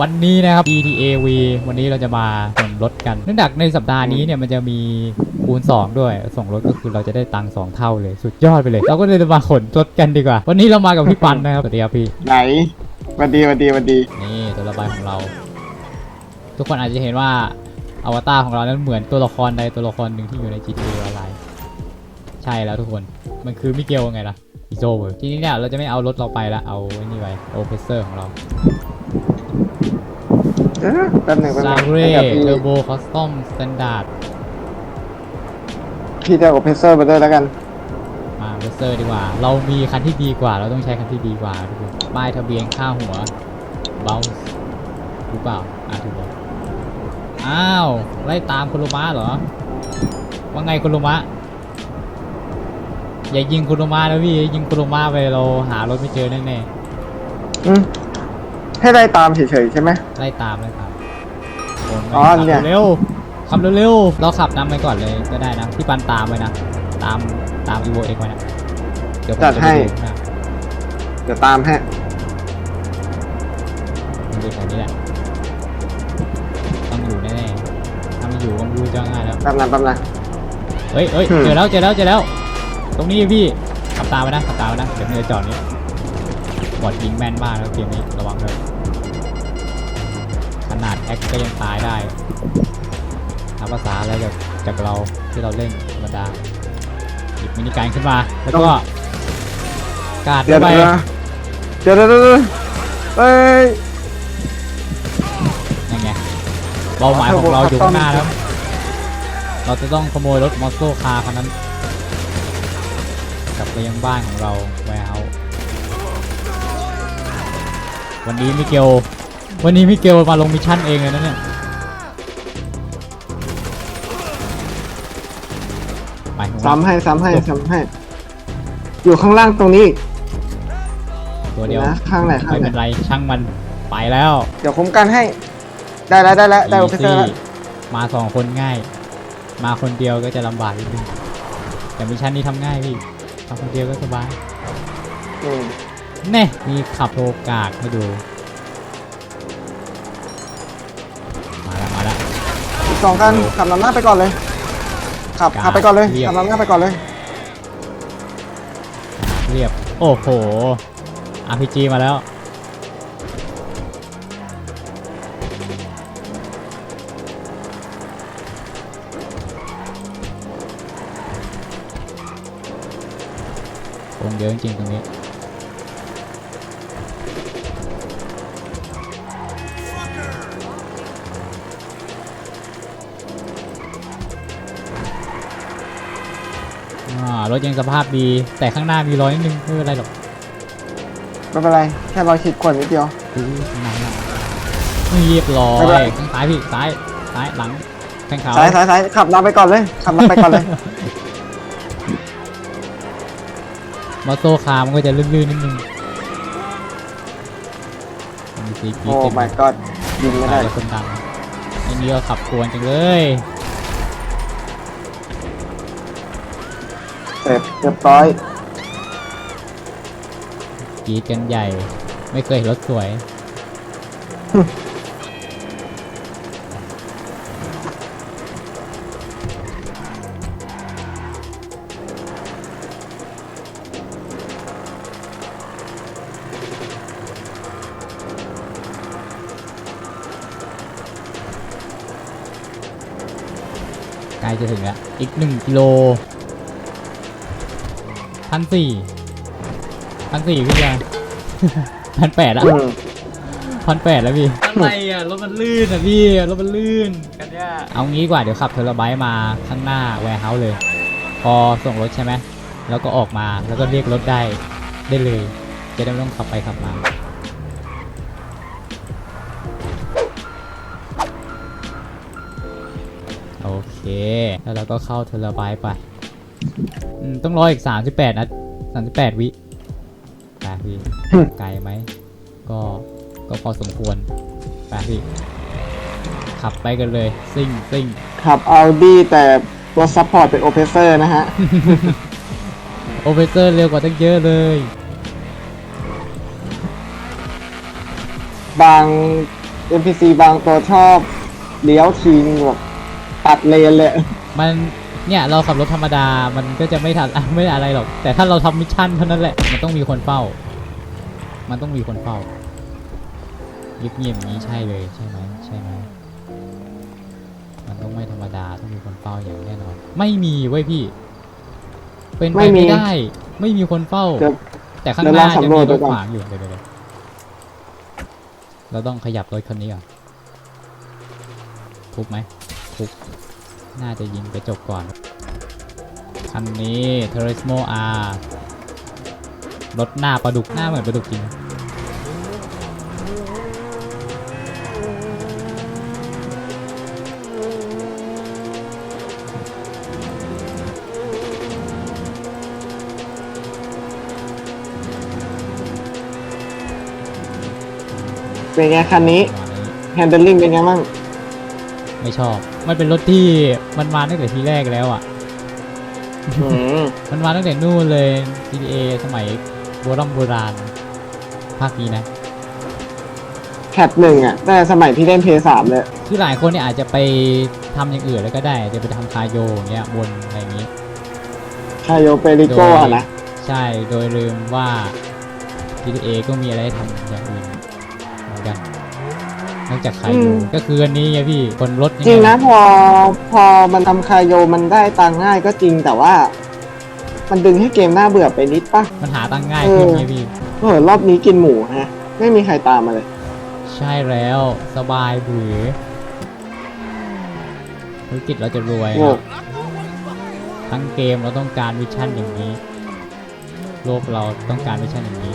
วันนี้นะครับ ETAV วันนี้เราจะมาส่งรถกัน เนื่องจากในสัปดาห์นี้เนี่ยมันจะมีคูณ2ด้วย ส่งรถก็คือเราจะได้ตังค์สองเท่าเลย สุดยอดไปเลย เราก็เลยจะมาขนรถกันดีกว่า วันนี้เรามากับพี่ปันนะครับสวัสดีครับพี่ ไหนหวันดีหวันดีหวันดี นี่ตัวระบายของเรา ทุกคนอาจจะเห็นว่าอวตารของเรานั้นเหมือนตัวละครใดตัวละครหนึ่งที่อยู่ใน GTA ออนไลน์ใช่แล้วทุกคน มันคือมิเกลไงล่ะอีโซเวอร์ทีนี้เนี่ยเราจะไม่เอารถเราไปละ เอาไอ้นี่ไปโอเพเซอร์ของเรา เอ๊ะแป๊บหนึ่งแป๊บหซานึ่งเร่ให้กับพี่เทอร์โบคอสตอมสแตนดาร์ดพี่จะโอเพรสเซอร์ไปด้วยแล้วกันมาเพเซอร์ดีกว่า เรามีคันที่ดีกว่า เราต้องใช้คันที่ดีกว่าทุกคนป้ายทะเบียนค่าหัวเบลส์หรือเปล่าอะถูกแล้วอ้าว ไล่ตามคุณลุมะเหรอ ว่าไงคุณลุมะ อย่ายิงคุณลุมะนะพี่ ยิงคุณลุมะไปเราหารถไม่เจอแน่อืม ให้ได้ตามเฉยๆใช่ไหมๆไล่ตามไล่ตามโนอ๋อขับเนี่ย เร็วขับเร็วๆเราขับนำไปก่อนเลยก็ได้นะพี่ปันตามไว้นะตามตามอีโวเอ็กไว้นะเดี๋ยวผมจะไปดูนะเดี๋ยวตามให้มันอยู่แถวนี้แหละต้องอยู่แน่ๆถ้าไม่อยู่ก็ไม่รู้จะง่ายแล้วแป๊บนึงแป๊บนึงเฮ้ยเฮ้ยอืม เจอแล้ว เจอแล้ว เจอแล้ว ตรงนี้พี่ ขับตามไปนะ ขับตามไปนะ เดี๋ยวมันจะจอดนี้บอดยิงแม่นมากแล้วเกมนี้ ระวังเลยขนาดแอคก็ยังตายได้ทำภาษาอะไรจากจากเราที่เราเล่นธรรมดาหยิบมินิการขึ้นมา แล้วก็กาดเดี๋ยวเข้าไปเดี๋ยวเดี๋ยวเดี๋ยวเดี๋ยวเฮ้ยนั่นไงเป้าหมายของเราอยู่ข้างหน้าแล้ว เราจะต้องขโมยรถมอสโซคาร์คันนั้น กลับไปยังบ้านของเราแวร์เฮาวันนี้มิเกล วันนี้มิเกลมาลงมิชชั่นเองเลยนะเนี่ย ไปของเราซ้ำให้ซ้ำให้ซ้ำให้ อยู่ข้างล่างตรงนี้อีกตัวเดียวนะข้างไหนข้างไม่ไหนเป็นไรช่างมันไปแล้วเดี๋ยวคุ้มกันให้ ได้แล้วได้แล้วได้โอเพรสเซอร์แล้วมาสองคนง่าย มาคนเดียวก็จะลำบากนิดนึงแต่มิชชั่นนี้ทำง่ายพี่ทำคนเดียวก็สบายอืม แน่มีขับโอกากให้ดู สองคันขับนำหน้าไปก่อนเลยขับกราบขับไปก่อนเลยเรียบ ขับนำหน้าไปก่อนเลยเรียบ โอ้โห RPG มาแล้ว วงเยอะจริงๆตรงนี้ารถยังสภาพดีแต่ข้างหน้ามีรอยนิดนึงไม่เป็นไรหรอกไม่เป็นไรแค่รอยขีดข่วนนิดเดียวดูข้างหน้าข้างหน้าเรียบร้อไม่เป็นไรยข้างซ้ายพี่ซ้ายซ้ายหลังแข้งเขา สายสายสายขับนำไปก่อนเลยขับนำไปก่อนเลย มอโต้คาร์มันก็จะลื่นๆนิดนึงมีซีกีโอ้เต็ม my god ยิงไม่ใส่ได้แล้วคนดังไอ้นี่ก็ขับกวนจังเลย ร็จเรียบร้อยกรีดกันใหญ่ ไม่เคยเห็นรถสวย ใกล้จะถึงแล้ว อีกหนึ่งกิโล พันสี่พันสี่พี่ยาพันแปดแล้วอืมพันแปดแล้วพี่อะไรอะรถมันลื่นอะพี่รถมันลื่นกันย่าเอางี้ดีกว่าเดี๋ยวขับเทอร์ไบค์มาข้างหน้าแวร์เฮาส์เลย พอส่งรถใช่ไหมแล้วก็ออกมาแล้วก็เรียกรถได้ได้เลย จะได้ไม่ต้องขับไปขับมาโอเค แล้วเราก็เข้าเทอร์ไบค์ไป อืมต้องรออีก38นะ38วิไปพี่ ไกลไหม ก็ ก็พอสมควรไปพี่ ขับไปกันเลย ซิ่งซิ่ง ขับ Audi แต่ตัวซัพพอร์ตเป็นโอเพรสเซอร์นะฮะ โอเปเซอร์เร็วกว่าตั้งเยอะเลย บาง NPC บางตัวชอบเลี้ยวทีนึงแบบตัดเลนเลย มัน เนี่ยเราขับรถธรรมดามันก็จะไม่ทันไม่อะไรหรอก แต่ถ้าเราทำมิชชั่นเท่านั้นแหละมันต้องมีคนเฝ้า มันต้องมีคนเฝ้าเงียบๆอย่างนี้ใช่เลยใช่ไหมใช่ไหมมันต้องไม่ธรรมดาต้องมีคนเฝ้าอย่างแน่นอน ไม่มีเว้ยพี่ เป็นไปไม่มีไม่ได้ ไม่มีคนเฝ้าเดี๋ยวแต่ข้างหน้าเดี๋ยวลองจะสำรมีวจรดูถก่อนขวางอยู่เดี๋ยวเดี๋ยวเดี๋ยวเราต้องขยับรถคันนี้ก่อนทุบไหมทุบ น่าจะยิงกระจกก่อน คันนี้ t u r i s m o R รถหน้าปลาดุกหน้าเหมือนปลาดุกจริงเป็นไงคันนี้ประมาณนี้ handling เป็นไงบ้าง ไม่ชอบ มันเป็นรถที่มันมาตั้งแต่ทีแรกแล้วอะอืมมันมาตั้งแต่นู่นเลย GTA สมัยโบราณโบราณภาคนี้นะแคทหนึ่งอะ แต่สมัยพี่เล่นเพย์สามเลยคือหลายคนเนี่ยอาจจะไปทำอย่างอื่นแล้วก็ได้อาจจะไปทำคาโยอย่างเงี้ยบนอะไรอย่างงี้ คาโยเปริโกอะนะ ใช่ โดยลืมว่า GTA ก็มีอะไรให้ทำอย่างอื่นเหมือนกัน นอกจากคาโยก็คืออันนี้ไงพี่คนรถยังจริงไงนะพอพอมันทำคาโยมันได้ตังค์ง่ายก็จริงแต่ว่า มันดึงให้เกมน่าเบื่อไปนิดปะมันหาตังค์ง่ายขึ้นเออไงพี่เออรอบนี้กินหมูฮะ ไม่มีใครตามมาเลย ใช่แล้วสบายหรือธุรกิจเราจะรวยโอ้ครับทั้งเกมเราต้องการวิชั่นอย่างนี้ โลกเราต้องการวิชั่นอย่างนี้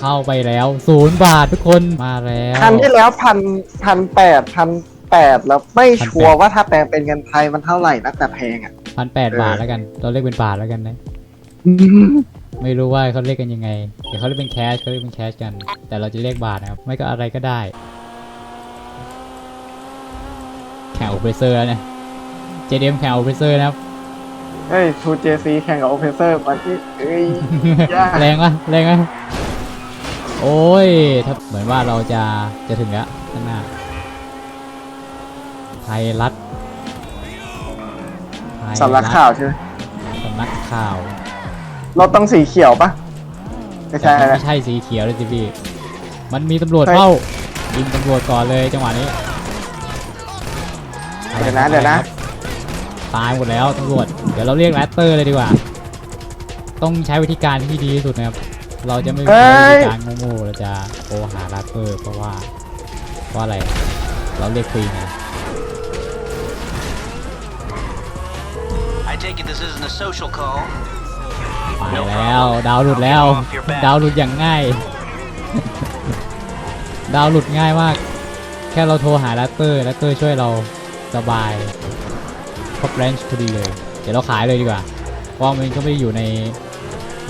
เข้าไปแล้วศูนย์บาททุกคนมาแล้วคันที่แล้วพันพันแปดพันแปดแล้วไม่1,800ชัวร์ว่าถ้าแปลเป็นเงินไทยมันเท่าไหร่นะแต่แพงอะพันแปดเออบาทแล้วกัน เราเรียกเป็นบาทแล้วกันนะ ไม่รู้ว่าเขาเรียกกันยังไง เดี๋ยวเขาเรียกเป็นแคชเขาเรียกเป็นแคชกัน แต่เราจะเรียกบาทนะครับ ไม่ก็อะไรก็ได้ แข่งโอเปอเรเซอร์แล้วเนี่ย JDM แข่งโอเปอเรเซอร์นะครับเฮ้ยทูเจซีแข่งกับโอเพเซอร์มาที่เอ้ยยากแรงวะแรงวะ โอ้ย ถ้าเหมือนว่าเราจะจะถึงแล้วข้างหน้า ไทยรัฐไทยสำนักข่าวใช่ไหมสำนักข่าวรถต้องสีเขียวปะไม่แต่ใช่มันนะ ไม่ใช่สีเขียวเลยสิพี่ มันมีตำรวจเฮ้ยเฝ้ายิงตำรวจก่อนเลยจังหวะนี้เดี๋ยวนะเดี๋ยวนะ ตายหมดแล้วตำรวจ เดี๋ยวเราเรียกแรตเตอร์เลยดีกว่า ต้องใช้วิธีการที่ดีที่สุดนะครับ เราจะไม่เอ้ใช้ยวิธีการโง่ๆเราจะโทรหาแรตเตอร์เพราะว่าเพราะอะไร เราเรียกฟรีไง I take it this isn't a social call. ไปแล้วดาวหลุดแล้ว ดาวหลุดอย่างง่าย ดาวหลุดง่ายมาก แค่เราโทรหาแรตเตอร์แรตเตอร์ช่วยเราสบายครบแรนจ์พอดีเลย เดี๋ยวเราขายเลยดีกว่าเพราะมันก็ไม่ได้อยู่ใน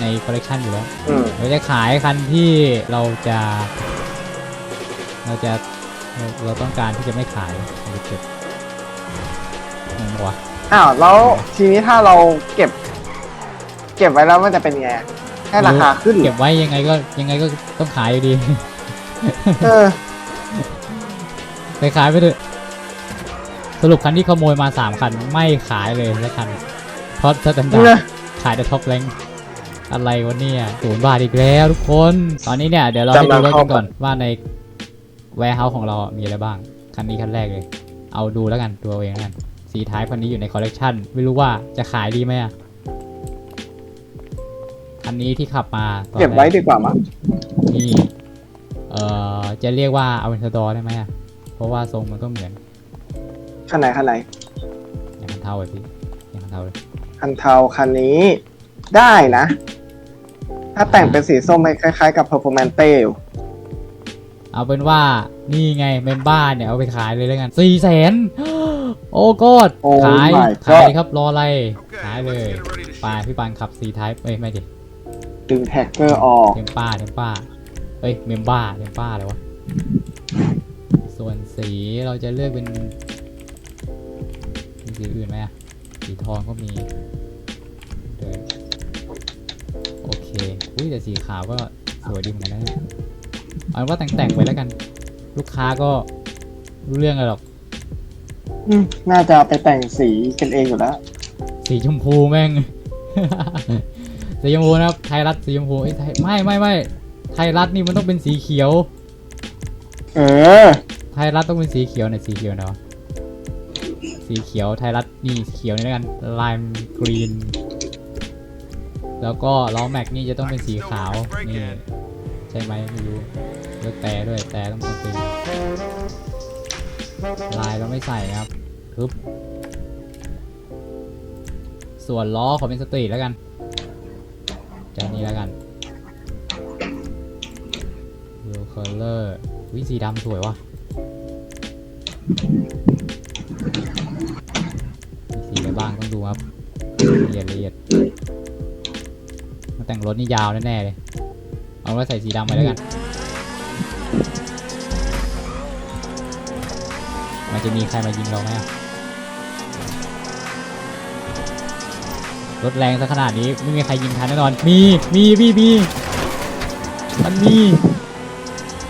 ในคอลเลกชันอยู่แล้วอืม เราจะขายคันที่เราจะ เราจะเราเราต้องการที่จะไม่ขายเราเก็บงงปะวะอ้าวแล้วทีนี้ถ้าเราเก็บ เก็บไว้แล้วมันจะเป็นไงให้ราคาขึ้นเหรเก็อบไว้ยังไงก็ยังไงก็ต้องขายอยู่ดี เออ ไปขายไปเถอะสรุปคันที่ขโมยมาสามคันไม่ขายเลยสักคันเพราะสแตนดานี่ร์ดขายแต่ท็อปแรง อะไรวะเนี่ยศูนย์บาทอีกแล้วทุกคน ตอนนี้เนี่ยเดี๋ยวเราให้ดูรถกันก่อนว่าในแวร์เฮาส์ของเรามีอะไรบ้าง คันนี้คันแรกเลย เอาดูแล้วกันดูเอาเองแล้วกันสีท้ายคันนี้อยู่ในคอลเลกชันไม่รู้ว่าจะขายดีไหมอะคันนี้ที่ขับมาตอนแรเก็บไว้ดีกว่ามั้งนี่เอ่อจะเรียกว่าอเวนทดอได้ไหมอะเพราะว่าทรงมันก็เหมือนคันไหนคันไหนอย่างคันเท่าเลยพี่อย่างคันเท่าเลยคันเทาคันนี้ได้นะ ถ้าแต่งเป็นสีส้มคล้ายๆ กับ Performante อยู่เอาเป็นว่านี่ไงเมมบ้าเนี่ยเอาไปขายเลยแล้วกันสี่แสนโอ้กอดโอ้ขาย my ขาย god เลยครับรออะไรขายเลยไปพี่ปานขับสีท้ายเอ้ยไม่ดิดึงแท็กเกอร์ออกเทมป้าเทมป้าเอ้ยเมมบ้าเทมป้าอะไรวะส่วนสีเราจะเลือกเป็นมีสีอื่นไหมอะสีทองก็มีเดี๋ยวโอเค อุ้ยแต่สีขาวก็สวยดีเหมือนกันนะเนี่ยเอาเป็นว่าแต่งๆไว้แล้วกัน ลูกค้าก็รู้เรื่องอะไรหรอก อืมน่าจะเอาไปแต่งสีกันเองอยู่แล้ว สีชมพูแม่ง สีชมพูนะครับไทยรัฐสีชมพูเอ้ยไทยไม่ไม่ไม่ไทยรัฐนี่มันต้องเป็นสีเขียว เออ ไทยรัฐต้องเป็นสีเขียวหน่อยสีเขียวเนาะสีเขียวไทยรัฐนี่สีเขียวนี่แล้วกันลายกรีน แล้วก็ล้อแม็กนี่จะต้องเป็นสีขาวนี่ใช่ไหมไม่รู้เลือกแต่ด้วยแต่ต้องเป็นสีลายเราไม่ใส่ครับทึบส่วนล้อขอเป็นสตรีทแล้วกันจานนี้แล้วกันดูเคอร์เลอร์วิสีดำสวยวะมีสีอะไรบ้างต้องดูครับละเอียดละเอียด แต่งรถนี่ยาวแน่ๆเลย เอาไว้ใส่สีดำไปแล้วกัน มันจะมีใครมายิงเราไหมอะรถแรงซะขนาดนี้ไม่มีใครยิงทันแน่นอน มี มีพี่มีมันมี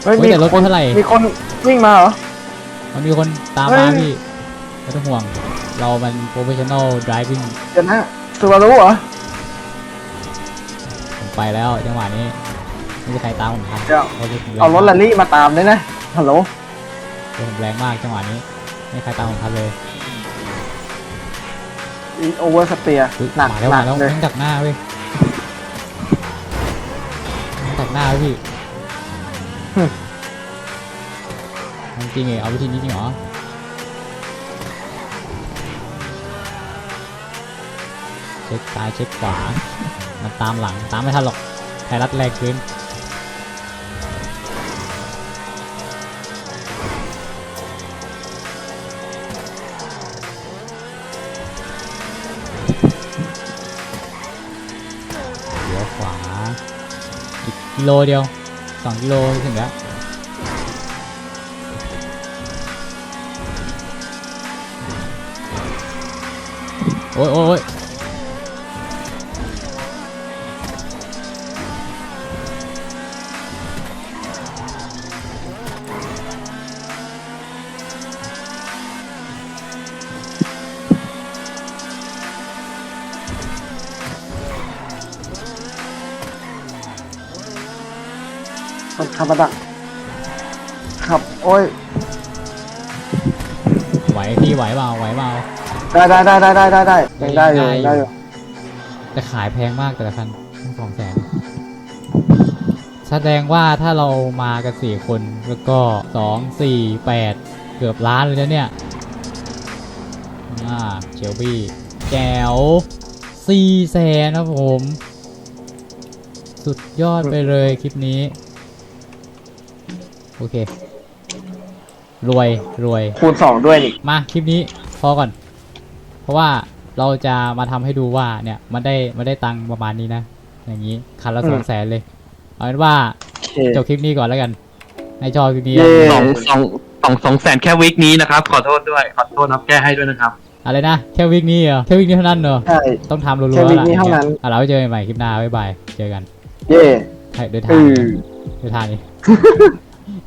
เฮ้ยเฮ้ยมีแต่รถคไม่นเท่าไหร่ มีคนวิ่งมาเหรอ มันมีคนตามเฮ้มายพี่ไม่ต้องห่วง เรามัน professional driving เดี๋ยวนะสุวารุเหรอผม ไปแล้วจังหวะนี้ไม่มีใครตามผมทันเดี๋ยวพะผมแงเอารถมแรกลลี่มาตามด้วยนะฮัลโหลรถผมแรงมากจังหวะนี้ไม่มีใครตามผมทันเลยโอเวอร์สเปียร์อุ๊ยหนักมาแล้วหนัมากแล้วเลยแม่งดักหน้าเว้ยแม่งดักหน้าเว้ยพี่จริงๆเหรอเอาวิธีนี้จริงเหรอเช็คซ้ายเช็คขวา มันตามหลังตามไม่ทันหรอกไทยรัฐแรงเกินเลี้ยวขวา อีกกิโลเดียวสองกิโลถึงแล้วโอ้ยโอ้ย ขับมาดักขับ โอ้ย ไหวพี่ไหวเปล่าไหวเปล่าได้ได้ได้ได้ได้ได้ได้ยังได้อยู่ยังได้อยู่แต่ขายแพงมากแต่ละคันสองแสนแสดงว่าถ้าเรามากันสี่คนแล้วก็สองสี่แปดเกือบล้านเลยนะเนี่ยอ่าเชลบี้แจ๋วสี่แสนครับผม สุดยอดไปเลยคลิปนี้ โอเค รวยรวย คูณสองด้วยนี่มาคลิปนี้พอก่อน เพราะว่าเราจะมาทำให้ดูว่าเนี่ยมันได้มันได้ตังค์ประมาณนี้นะ อย่างนี้คันละสองแสนเลย เอาเป็นว่าโอเคจบคลิปนี้ก่อนแล้วกันให้ชอบคลิปนี้เย้สองสองสองสองแสนแค่วีคนี้นะครับ ขอโทษด้วย ขอโทษนะครับแก้ให้ด้วยนะครับ อะไรนะแค่วิกนี้เหรอแค่วิกนี้เท่านั้นเหรอใช่ ต้องทำรัวๆแค่วีคละนี้เท่านั้น อะเราไว้เจอกันใหม่คลิปหน้าบ๊ายบายเจอกันเย่เดินเอทางอเดินทางนี้